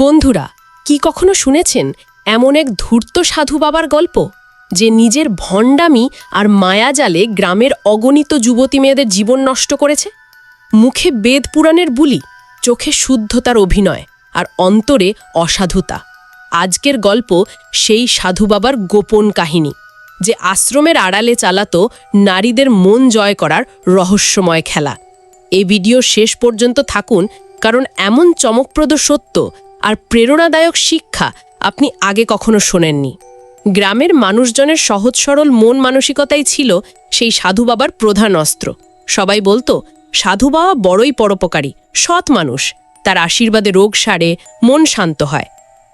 বন্ধুরা, কি কখনো শুনেছেন এমন এক ধূর্ত সাধু বাবার গল্প? যে নিজের ভণ্ডামি আর মায়াজালে গ্রামের অগণিত যুবতী মেয়েদের জীবন নষ্ট করেছে? মুখে বেদ পুরাণের বুলি, চোখে শুদ্ধতার অভিনয় আর অন্তরে অসাধুতা। আজকের গল্প সেই সাধু বাবার গোপন কাহিনী, যে আশ্রমের আড়ালে চালাতো নারীদের মন জয় করার রহস্যময় খেলা। এই ভিডিও শেষ পর্যন্ত থাকুন, কারণ এমন চমকপ্রদ সত্য আর প্রেরণাদায়ক শিক্ষা আপনি আগে কখনো শোনেননি। গ্রামের মানুষজনের সহজ সরল মন মানসিকতাই ছিল সেই সাধু বাবার প্রধান অস্ত্র। সবাই বলতো, সাধু বাবা বড়ই পরোপকারী, সৎ মানুষ। তার আশীর্বাদে রোগ সারে, মন শান্ত হয়।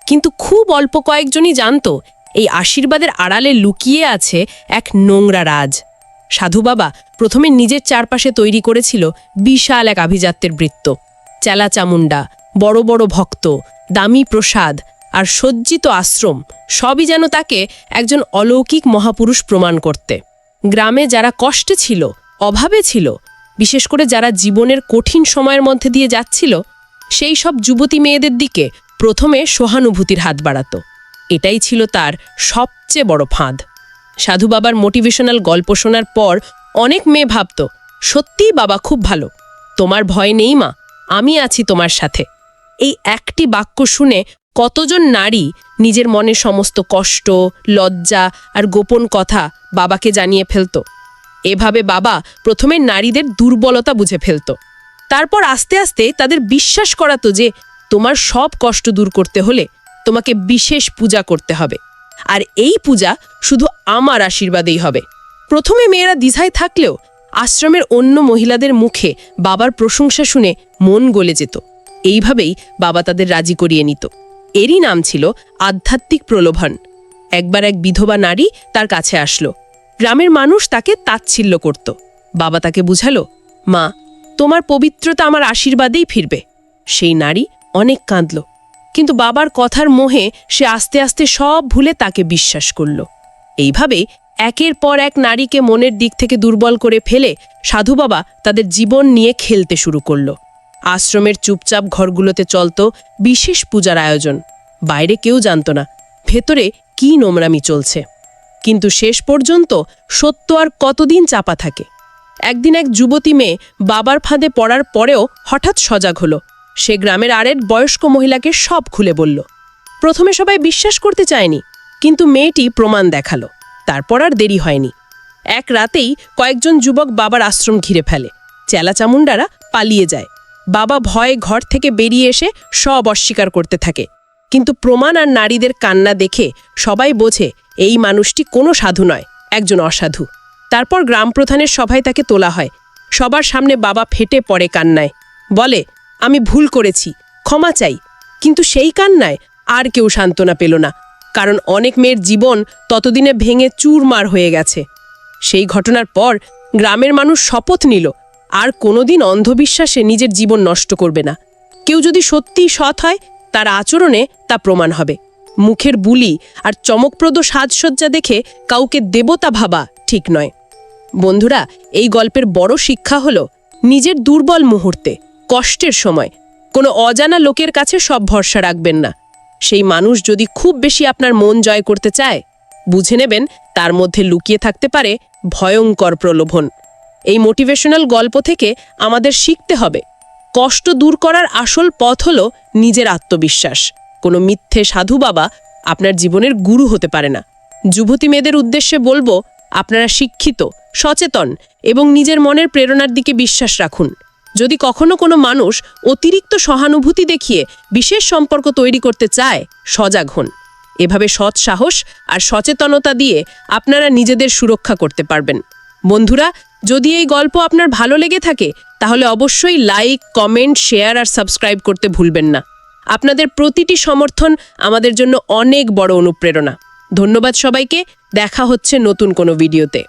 কিন্তু খুব অল্প কয়েকজনই জানতো, এই আশীর্বাদের আড়ালে লুকিয়ে আছে এক নোংরা রাজ। সাধু বাবা প্রথমে নিজের চারপাশে তৈরি করেছিল বিশাল এক আভিজাত্যের বৃত্ত। চেলা চামুন্ডা বড় বড় ভক্ত দামি প্রসাদ আর সজ্জিত আশ্রম সবই যেন তাকে একজন অলৌকিক মহাপুরুষ প্রমাণ করতে। গ্রামে যারা কষ্টে ছিল, অভাবে ছিল, বিশেষ করে যারা জীবনের কঠিন সময়ের মধ্যে দিয়ে যাচ্ছিল, সেই সব যুবতী মেয়েদের দিকে প্রথমে সহানুভূতির হাত বাড়াত। এটাই ছিল তার সবচেয়ে বড় ফাঁদ। সাধু বাবার মোটিভেশনাল গল্প শোনার পর অনেক মেয়ে ভাবত, সত্যিই বাবা খুব ভালো। তোমার ভয় নেই মা, আমি আছি তোমার সাথে। এই একটি বাক্য শুনে কতজন নারী নিজের মনের সমস্ত কষ্ট, লজ্জা আর গোপন কথা বাবাকে জানিয়ে ফেলত। এভাবে বাবা প্রথমে নারীদের দুর্বলতা বুঝে ফেলত। তারপর আস্তে আস্তে তাদের বিশ্বাস করাতো যে, তোমার সব কষ্ট দূর করতে হলে তোমাকে বিশেষ পূজা করতে হবে। আর এই পূজা শুধু আমার আশীর্বাদেই হবে। প্রথমে মেয়েরা দ্বিধায় থাকলেও আশ্রমের অন্য মহিলাদের মুখে বাবার প্রশংসা শুনে মন গলে যেত। এইভাবেই বাবা তাদের রাজি করিয়ে নিত। এরই নাম ছিল আধ্যাত্মিক প্রলোভন। একবার এক বিধবা নারী তার কাছে আসলো। গ্রামের মানুষ তাকে তাচ্ছিল্য করত। বাবা তাকে বুঝালো, মা, তোমার পবিত্রতা আমার আশীর্বাদেই ফিরবে। সেই নারী অনেক কাঁদল, কিন্তু বাবার কথার মোহে সে আস্তে আস্তে সব ভুলে তাকে বিশ্বাস করল। এইভাবে একের পর এক নারীকে মনের দিক থেকে দুর্বল করে ফেলে সাধু বাবা তাদের জীবন নিয়ে খেলতে শুরু করল। আশ্রমের চুপচাপ ঘরগুলোতে চলত বিশেষ পূজার আয়োজন। বাইরে কেউ জানত না, ভেতরে কি নোংরামি চলছে। কিন্তু শেষ পর্যন্ত সত্য আর কতদিন চাপা থাকে? একদিন এক যুবতী মেয়ে বাবার ফাঁদে পড়ার পরেও হঠাৎ সজাগ হলো। সে গ্রামের আরেক বয়স্ক মহিলাকে সব খুলে বলল, প্রথমে সবাই বিশ্বাস করতে চায়নি, কিন্তু মেয়েটি প্রমাণ দেখাল। তারপর আর দেরি হয়নি। এক রাতেই কয়েকজন যুবক বাবার আশ্রম ঘিরে ফেলে। চেলা চামুন্ডারা পালিয়ে যায়। বাবা ভয়ে ঘর থেকে বেরিয়ে এসে সব অস্বীকার করতে থাকে। কিন্তু প্রমাণ আর নারীদের কান্না দেখে সবাই বোঝে এই মানুষটি কোনো সাধু নয়, একজন অসাধু। তারপর গ্রাম প্রধানের সভায় তাকে তোলা হয়। সবার সামনে বাবা ফেটে পড়ে কান্নায়। বলে, আমি ভুল করেছি, ক্ষমা চাই। কিন্তু সেই কান্নায় আর কেউ সান্ত্বনা পেল না, কারণ অনেক মেয়ের জীবন ততদিনে ভেঙে চুরমার হয়ে গেছে। সেই ঘটনার পর গ্রামের মানুষ শপথ নিল আর কোনোদিন অন্ধবিশ্বাসে নিজের জীবন নষ্ট করবে না। কেউ যদি সত্যিই সৎ হয়, তার আচরণে তা প্রমাণ হবে। মুখের বুলি আর চমকপ্রদ সাজসজ্জা দেখে কাউকে দেবতা ভাবা ঠিক নয়। বন্ধুরা, এই গল্পের বড় শিক্ষা হল নিজের দুর্বল মুহূর্তে, কষ্টের সময়। কোনো অজানা লোকের কাছে সব ভরসা রাখবেন না। সেই মানুষ যদি খুব বেশি আপনার মন জয় করতে চায়, বুঝে নেবেন তার মধ্যে লুকিয়ে থাকতে পারে ভয়ঙ্কর প্রলোভন। এই মোটিভেশনাল গল্প থেকে আমাদের শিখতে হবে। কষ্ট দূর করার আসল পথ হল নিজের আত্মবিশ্বাস। কোনো মিথ্যে সাধু বাবা আপনার জীবনের গুরু হতে পারে না। যুবতী মেয়েদের উদ্দেশ্যে বলব, আপনারা শিক্ষিত, সচেতন এবং নিজের মনের প্রেরণার দিকে বিশ্বাস রাখুন। যদি কখনো কোনো মানুষ অতিরিক্ত সহানুভূতি দেখিয়ে বিশেষ সম্পর্ক তৈরি করতে চায়, সজাগ হন। এভাবে সৎ সাহস আর সচেতনতা দিয়ে আপনারা নিজেদের সুরক্ষা করতে পারবেন। বন্ধুরা, যদি এই গল্প আপনার ভালো লেগে থাকে, তাহলে অবশ্যই লাইক, কমেন্ট, শেয়ার আর সাবস্ক্রাইব করতে ভুলবেন না। আপনাদের প্রতিটি সমর্থন আমাদের জন্য অনেক বড় অনুপ্রেরণা। ধন্যবাদ সবাইকে, দেখা হচ্ছে নতুন কোনো ভিডিওতে।